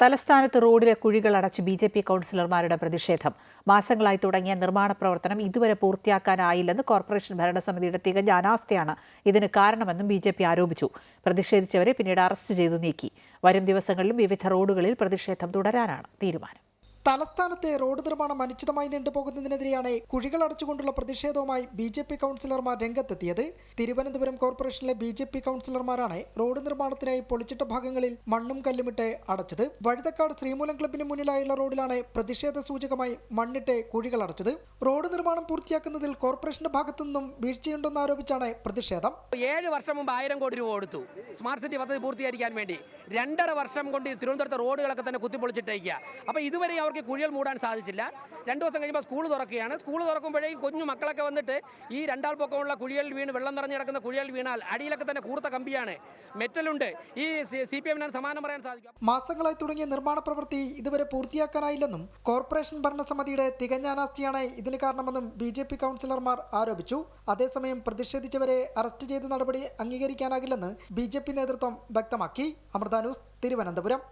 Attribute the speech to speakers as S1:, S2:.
S1: തലസ്ഥാനത്ത് റോഡിലെ കുഴികൾ അടച്ച് ബി ജെ പി കൗൺസിലർമാരുടെ പ്രതിഷേധം. മാസങ്ങളായി തുടങ്ങിയ നിർമ്മാണ പ്രവർത്തനം ഇതുവരെ പൂർത്തിയാക്കാനായില്ലെന്ന് കോർപ്പറേഷൻ ഭരണസമിതിയുടെ തികഞ്ഞ അനാസ്ഥയാണ് ഇതിന് കാരണമെന്നും ബി ജെ പി ആരോപിച്ചു. പ്രതിഷേധിച്ചവരെ പിന്നീട് അറസ്റ്റ് ചെയ്ത് നീക്കി. വരും ദിവസങ്ങളിലും വിവിധ റോഡുകളിൽ പ്രതിഷേധം തുടരാനാണ് തീരുമാനം.
S2: തലസ്ഥാനത്തെ റോഡ് നിർമ്മാണം അനിശ്ചിതമായി നീണ്ടുപോകുന്നതിനെതിരെയാണ് കുഴികൾ അടച്ചുകൊണ്ടുള്ള പ്രതിഷേധവുമായി ബി ജെ പി കൗൺസിലർമാർ രംഗത്തെത്തിയത്. തിരുവനന്തപുരം കോർപ്പറേഷനിലെ ബി ജെ പി കൗൺസിലർമാരാണ് റോഡ് നിർമ്മാണത്തിനായി പൊളിച്ചിട്ട ഭാഗങ്ങളിൽ മണ്ണും കല്ലുമിട്ട് അടച്ചത്. വഴുതക്കാട് ശ്രീമൂലം ക്ലബിന് മുന്നിലായുള്ള റോഡിലാണ് പ്രതിഷേധ സൂചകമായി മണ്ണിട്ട് കുഴികൾ അടച്ചത്. റോഡ് നിർമ്മാണം പൂർത്തിയാക്കുന്നതിൽ കോർപ്പറേഷന്റെ ഭാഗത്തുനിന്നും വീഴ്ചയുണ്ടെന്ന് ആരോപിച്ചാണ് പ്രതിഷേധം.
S3: ഏഴ് വർഷം മുമ്പ് ആയിരം കോടി രൂപ കൊടുത്തു. സ്മാർട്ട് സിറ്റി പദ്ധതി പൂർത്തീകരിക്കാൻ വേണ്ടി. രണ്ടര വർഷം കൊണ്ട് തിരുവനന്തപുരത്തെ റോഡുകളൊക്കെ തന്നെ കുത്തിപ്പൊളിച്ചിട്ടേക്കുക. അപ്പോൾ ഇതുവരെ അവർക്ക് കുഴികൾ മൂടാൻ സാധിച്ചില്ല. രണ്ട് ദിവസം കഴിയുമ്പോൾ സ്കൂൾ തുറക്കുകയാണ്. സ്കൂൾ തുറക്കുമ്പോഴേക്കും കുഞ്ഞു മക്കളൊക്കെ വന്നിട്ട് ഈ രണ്ടാൾ പൊക്കമുള്ള കുഴികളിൽ വീണ് വെള്ളം നിറഞ്ഞു കിടക്കുന്ന കുഴികളിൽ വീണാൽ അടിയിലൊക്കെ തന്നെ കൂർത്ത കമ്പിയാണ്. മെറ്റലുണ്ട്. ഈ സി പി എമ്മിനാണ് സമാനം പറയാൻ സാധിക്കും.
S2: മാസങ്ങളായി തുടങ്ങിയ നിർമ്മാണ പ്രവൃത്തി ഇതുവരെ പൂർത്തിയാക്കാനായില്ലെന്നും കോർപ്പറേഷൻ ഭരണസമിതിയുടെ തികഞ്ഞ അനാസ്ഥയാണ് ഇതിന് കാരണമെന്നും ബി ജെ പി കൗൺസിലർമാർ ആരോപിച്ചു. അതേസമയം പ്രതിഷേധിച്ചവരെ അറസ്റ്റ് ചെയ്ത നടപടി അംഗീകരിക്കാനാകില്ലെന്ന് ബി ജെ പി നേതൃത്വം വ്യക്തമാക്കി. അമൃത ന്യൂസ് തിരുവനന്തപുരം.